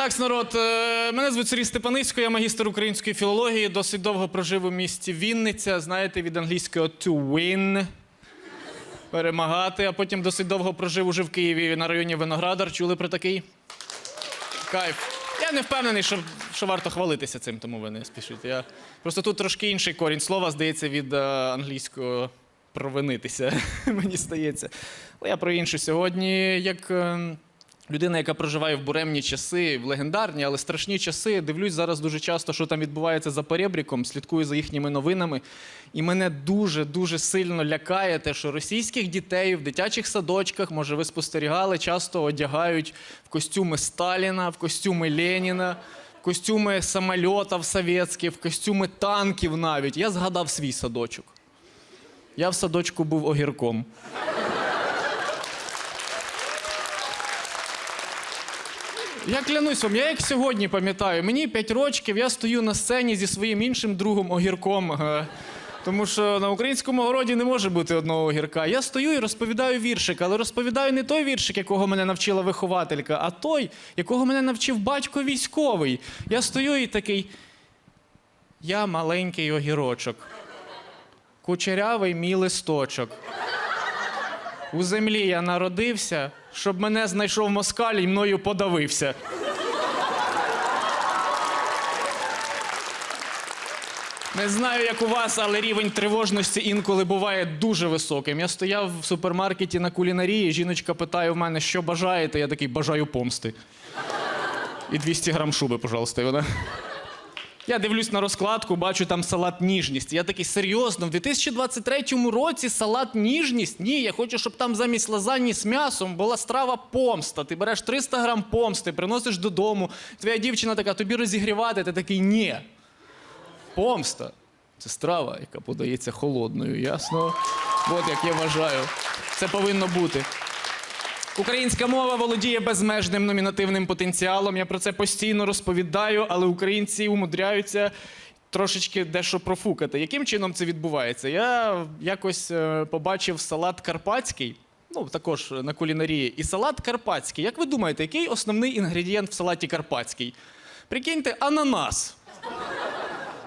Так, народ, е, мене звуть Сергій Степаницько, я магістр української філології, досить довго прожив у місті Вінниця. Знаєте, від англійського to win. Перемагати, а потім досить довго прожив уже в Києві на районі Виноградар. Чули про такий? Кайф. Я не впевнений, що, що варто хвалитися цим, тому ви не спішіть. Я... Просто тут трошки інший корінь слова, здається, від е, англійського провинитися, мені здається. Але я про інше сьогодні. Як е, людина, яка проживає в буремні часи, в легендарні, але страшні часи, дивлюсь зараз дуже часто, що там відбувається за перебріком, слідкую за їхніми новинами. І мене дуже-дуже сильно лякає те, що російських дітей в дитячих садочках, може, ви спостерігали, часто одягають в костюми Сталіна, в костюми Леніна, в костюми самольотів совєтських, в костюми танків навіть. Я згадав свій садочок. Я в садочку був огірком. Я клянусь вам, я як сьогодні пам'ятаю, мені 5 років, я стою на сцені зі своїм іншим другом огірком. Тому що на українському городі не може бути одного огірка. Я стою і розповідаю віршик, але розповідаю не той віршик, якого мене навчила вихователька, а той, якого мене навчив батько військовий. Я стою і такий. Я маленький огірочок, кучерявий мій листочок. У землі я народився, щоб мене знайшов москаль і мною подавився. Не знаю, як у вас, але рівень тривожності інколи буває дуже високим. Я стояв в супермаркеті на кулінарії, жіночка питає в мене, що бажаєте. Я такий бажаю помсти. І 200 грам шуби, пожалуйста. І вона. Я дивлюсь на розкладку, бачу там салат ніжність. Я такий серйозно, в 2023 році салат ніжність? Ні, я хочу, щоб там замість лазаньї з м'ясом була страва помста. Ти береш 300 грам помсти, приносиш додому. Твоя дівчина така, тобі розігрівати. Ти такий ні. Помста це страва, яка подається холодною, ясно? От як я вважаю. Це повинно бути. Українська мова володіє безмежним номінативним потенціалом. Я про це постійно розповідаю, але українці умудряються трошечки дещо профукати. Яким чином це відбувається? Я якось е, побачив салат карпатський. Ну, також на кулінарії. І салат карпатський. Як ви думаєте, який основний інгредієнт в салаті карпатський? Прикиньте, ананас.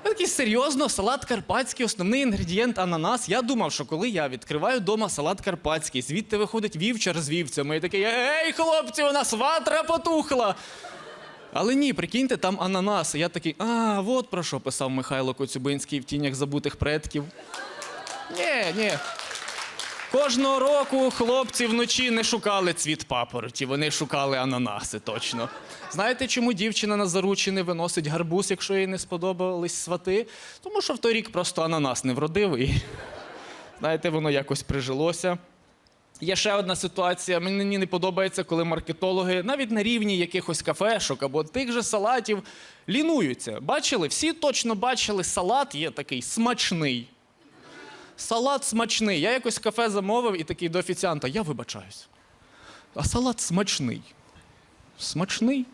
Я такий серйозно, салат карпатський, основний інгредієнт ананас. Я думав, що коли я відкриваю вдома салат карпатський, звідти виходить вівчар з вівцями. І такий, ей, хлопці, у нас ватра потухла. Але ні, прикиньте, там ананас. І я такий, а, от про що писав Михайло Коцюбинський в тінях забутих предків. Ні, ні. Кожного року хлопці вночі не шукали цвіт папороті, вони шукали ананаси точно. Знаєте, чому дівчина на заручини виносить гарбуз, якщо їй не сподобались свати? Тому що в той рік просто ананас не вродив і знаєте, воно якось прижилося. Є ще одна ситуація. Мені не подобається, коли маркетологи навіть на рівні якихось кафешок або тих же салатів лінуються. Бачили? Всі точно бачили, салат є такий смачний. Салат смачний. Я якось в кафе замовив і такий до офіціанта, я вибачаюсь. А салат смачний. Смачний?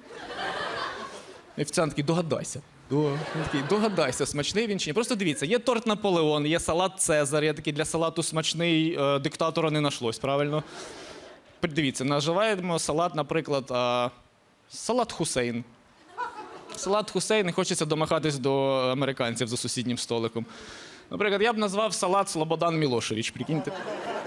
Офіціант такий, догадайся. Такий, догадайся, смачний він чи ні. Просто дивіться, є торт Наполеон, є салат Цезар, є такий для салату смачний е, диктатора не нашлось, правильно? Дивіться, наживаємо салат, наприклад, е, салат Хусейн. Салат Хусейн і хочеться домахатись до американців за сусіднім столиком. Наприклад, я б назвав салат Слободан Мілошевич. Прикиньте.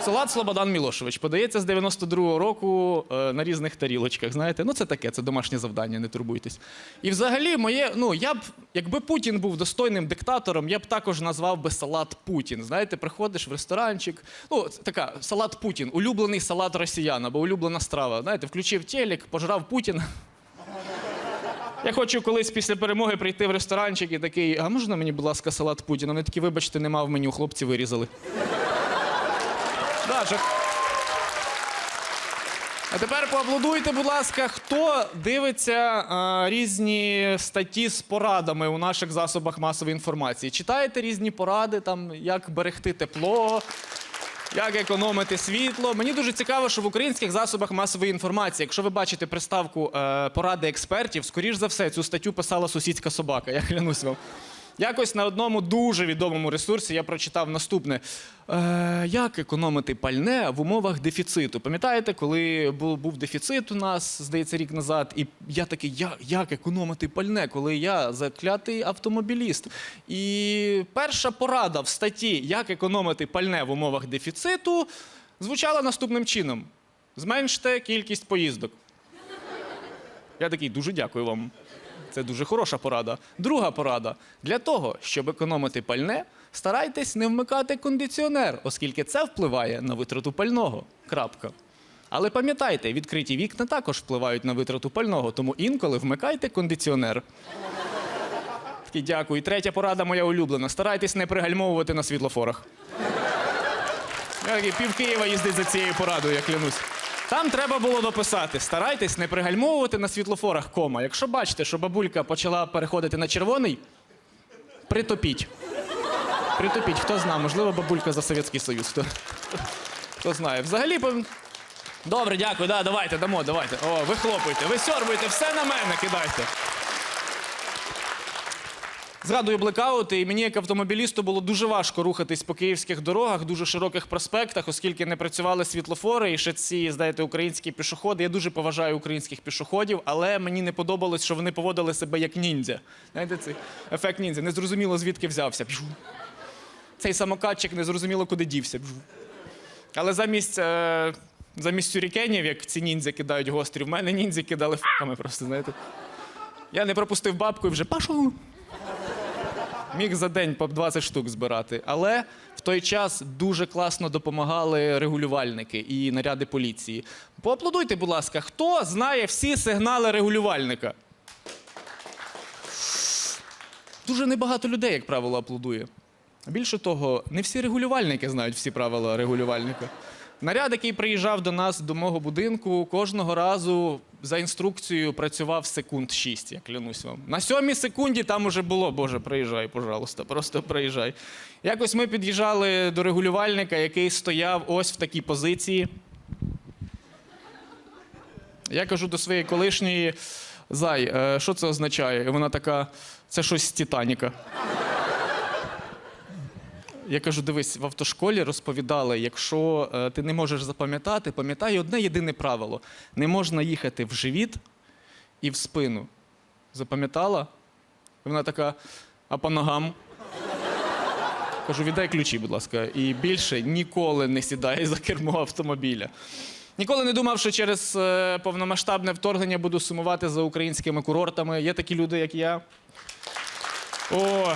Салат Слободан Мілошевич подається з 92-го року е, на різних тарілочках. Знаєте, ну це таке, це домашнє завдання, не турбуйтесь. І взагалі, моє, ну я б, якби Путін був достойним диктатором, я б також назвав би салат Путін. Знаєте, приходиш в ресторанчик. Ну, така салат Путін, улюблений салат росіян або улюблена страва. Знаєте, включив телек, пожрав Путіна. Я хочу колись після перемоги прийти в ресторанчик і такий, а можна мені, будь ласка, салат Путіна? Вони такі, вибачте, нема в меню, хлопці вирізали. А тепер поаплодуйте, будь ласка, хто дивиться а, різні статті з порадами у наших засобах масової інформації. Читаєте різні поради, там, як берегти тепло, як економити світло. Мені дуже цікаво, що в українських засобах масової інформації, якщо ви бачите приставку е, поради експертів, скоріш за все, цю статтю писала сусідська собака, я клянусь вам. Якось на одному дуже відомому ресурсі я прочитав наступне: е, як економити пальне в умовах дефіциту. Пам'ятаєте, коли був, дефіцит у нас, здається, рік назад, і я такий, я, як економити пальне, коли я заклятий автомобіліст. І перша порада в статті Як економити пальне в умовах дефіциту звучала наступним чином: зменште кількість поїздок. Я такий, дуже дякую вам. Це дуже хороша порада. Друга порада: для того, щоб економити пальне, старайтесь не вмикати кондиціонер, оскільки це впливає на витрату пального. Крапка. Але пам'ятайте, відкриті вікна також впливають на витрату пального, тому інколи вмикайте кондиціонер. Такий дякую. І третя порада моя улюблена. Старайтесь не пригальмовувати на світлофорах. Пів Києва їздить за цією порадою, я клянусь. Там треба було дописати: старайтесь не пригальмовувати на світлофорах кома. Якщо бачите, що бабулька почала переходити на червоний, притопіть. Притопіть, хто знає, можливо, бабулька за Совєтський Союз. Хто, хто знає. Взагалі. Добре, дякую, да, давайте, дамо, давайте. О, ви хлопуйте, ви сьорбуйте, все на мене кидайте. Згадую блекаути, і мені як автомобілісту було дуже важко рухатись по київських дорогах, дуже широких проспектах, оскільки не працювали світлофори і ще ці, знаєте, українські пішоходи. Я дуже поважаю українських пішоходів, але мені не подобалось, що вони поводили себе як ніндзя. Знаєте, цей ефект ніндзя. Незрозуміло, звідки взявся. Цей самокатчик незрозуміло, куди дівся. Але замість, е, замість сюрікенів, як ці ніндзя кидають гострі, в мене ніндзя кидали факами просто, знаєте. Я не пропустив бабку і вже пашов. Міг за день по 20 штук збирати. Але в той час дуже класно допомагали регулювальники і наряди поліції. Поаплодуйте, будь ласка, хто знає всі сигнали регулювальника? Дуже небагато людей, як правило, аплодує. Більше того, не всі регулювальники знають всі правила регулювальника. Наряд, який приїжджав до нас, до мого будинку, кожного разу за інструкцією працював секунд 6, я клянусь вам. На сьомій секунді там уже було, Боже, приїжджай, пожалуйста, просто приїжджай. Якось ми під'їжджали до регулювальника, який стояв ось в такій позиції. Я кажу до своєї колишньої зай, е, що це означає? І вона така, це щось з Титаніка. Я кажу: дивись, в автошколі розповідали, якщо е, ти не можеш запам'ятати, пам'ятай одне єдине правило: не можна їхати в живіт і в спину. Запам'ятала? Вона така, а по ногам? Кажу, віддай ключі, будь ласка, і більше ніколи не сідай за кермо автомобіля. Ніколи не думав, що через е, повномасштабне вторгнення буду сумувати за українськими курортами. Є такі люди, як я. О,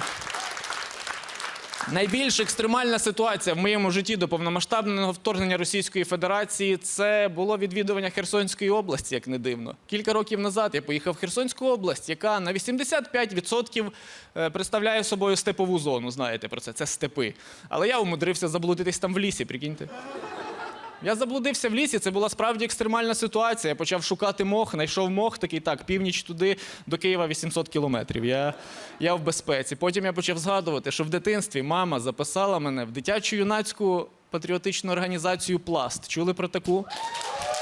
Найбільш екстремальна ситуація в моєму житті до повномасштабного вторгнення Російської Федерації це було відвідування Херсонської області, як не дивно. Кілька років назад я поїхав в Херсонську область, яка на 85% е, представляє собою степову зону. Знаєте про це, це степи. Але я умудрився заблудитись там в лісі, прикиньте. Я заблудився в лісі, це була справді екстремальна ситуація. Я почав шукати мох, знайшов мох, такий так, північ туди, до Києва 800 кілометрів. Я, я в безпеці. Потім я почав згадувати, що в дитинстві мама записала мене в дитячу юнацьку патріотичну організацію Пласт. Чули про таку?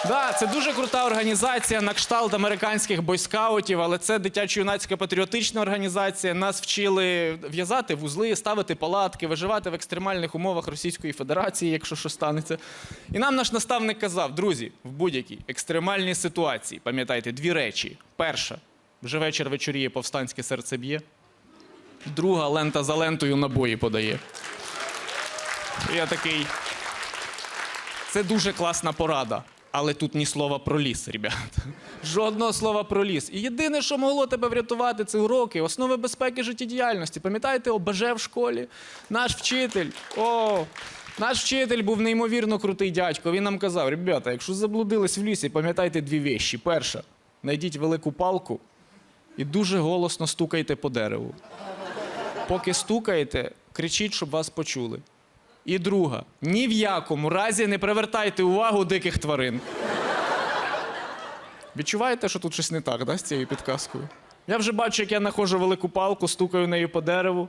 Да, це дуже крута організація на кшталт американських бойскаутів, але це дитячо-юнацька патріотична організація. Нас вчили в'язати вузли, ставити палатки, виживати в екстремальних умовах Російської Федерації, якщо що станеться. І нам наш наставник казав: друзі, в будь-якій екстремальній ситуації пам'ятайте дві речі: перша вже вечір вечоріє, повстанське серце б'є. Друга лента за лентою набої подає. Я такий. Це дуже класна порада. Але тут ні слова про ліс, ребят. Жодного слова про ліс. І єдине, що могло тебе врятувати, це уроки, основи безпеки життєдіяльності. Пам'ятаєте ОБЖ в школі? Наш вчитель. О, наш вчитель був неймовірно крутий дядько. Він нам казав: ребята, якщо заблудились в лісі, пам'ятайте дві вещі. Перша, знайдіть велику палку і дуже голосно стукайте по дереву. Поки стукаєте, кричіть, щоб вас почули. І друга, ні в якому разі не привертайте увагу диких тварин. Відчуваєте, що тут щось не так, да, з цією підказкою? Я вже бачу, як я знаходжу велику палку, стукаю нею по дереву.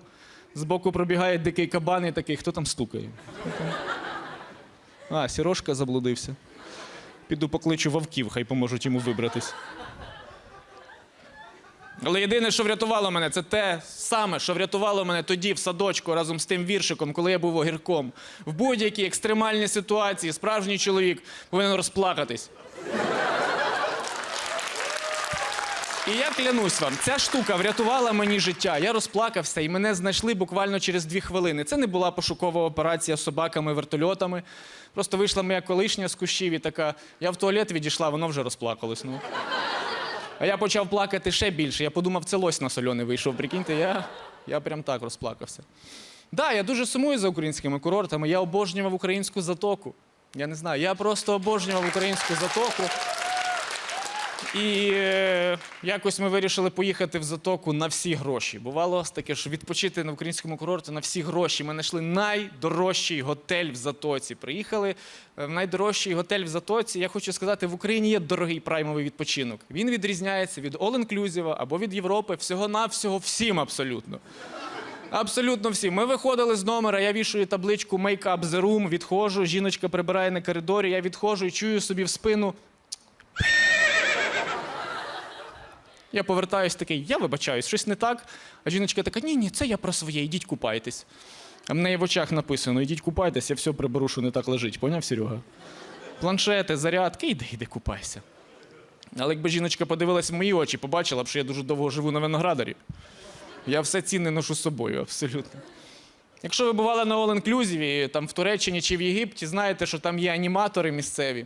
Збоку пробігає дикий кабан і такий, хто там стукає? А, сірошка заблудився. Піду покличу вовків, хай поможуть йому вибратись. Але єдине, що врятувало мене, це те саме, що врятувало мене тоді в садочку разом з тим віршиком, коли я був огірком. В будь-якій екстремальній ситуації справжній чоловік повинен розплакатись. І я клянусь вам, ця штука врятувала мені життя. Я розплакався, і мене знайшли буквально через дві хвилини. Це не була пошукова операція з собаками, вертольотами. Просто вийшла моя колишня з кущів і така: я в туалет відійшла, воно вже розплакалось. Ну. А я почав плакати ще більше. Я подумав, це лось на сольоний вийшов. Прикиньте, я, я прям так розплакався. Да, я дуже сумую за українськими курортами. Я обожнював українську затоку. Я не знаю, я просто обожнював українську затоку. І е, якось ми вирішили поїхати в затоку на всі гроші. Бувало таке, що відпочити на українському курорті на всі гроші. Ми знайшли найдорожчий готель в затоці. Приїхали е, в найдорожчий готель в затоці. Я хочу сказати, в Україні є дорогий праймовий відпочинок. Він відрізняється від all-inclusive або від Європи всього-навсього всім абсолютно. Абсолютно всі. Ми виходили з номера, я вішую табличку Make up the room, відходжу, жіночка прибирає на коридорі, я відходжу і чую собі в спину. Я повертаюсь такий, я вибачаюсь, щось не так. А жіночка така: ні, ні, це я про своє, ідіть купайтесь. А в неї в очах написано: ідіть купайтесь, я все приберу, що не так лежить. Поняв, Серега? Планшети, зарядки, іди, іди купайся. Але якби жіночка подивилась в мої очі, побачила б, що я дуже довго живу на виноградарі. Я все цінне ношу з собою, абсолютно. Якщо ви бували на all-inclusive, там в Туреччині чи в Єгипті, знаєте, що там є аніматори місцеві,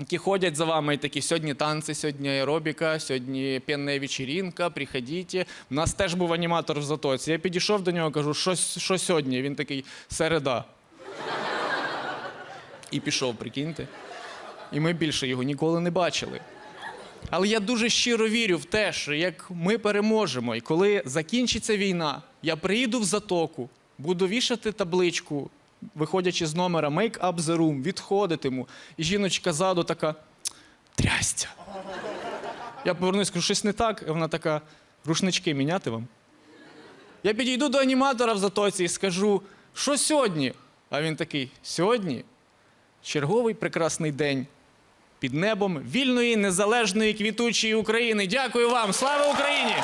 які ходять за вами і такі, сьогодні танці, сьогодні аеробіка, сьогодні пенна вечірінка, приходіть. У нас теж був аніматор в Затоці. Я підійшов до нього, кажу, що, що сьогодні? Він такий, середа. І пішов, прикиньте. І ми більше його ніколи не бачили. Але я дуже щиро вірю в те, що як ми переможемо, і коли закінчиться війна, я приїду в затоку, буду вішати табличку, виходячи з номера Make up the room, відходитиму. І жіночка ззаду така трястя. Я повернусь, скажу, щось не так. І вона така, рушнички міняти вам. Я підійду до аніматора в затоці і скажу, що сьогодні? А він такий: сьогодні черговий прекрасний день під небом вільної, незалежної, квітучої України. Дякую вам! Слава Україні!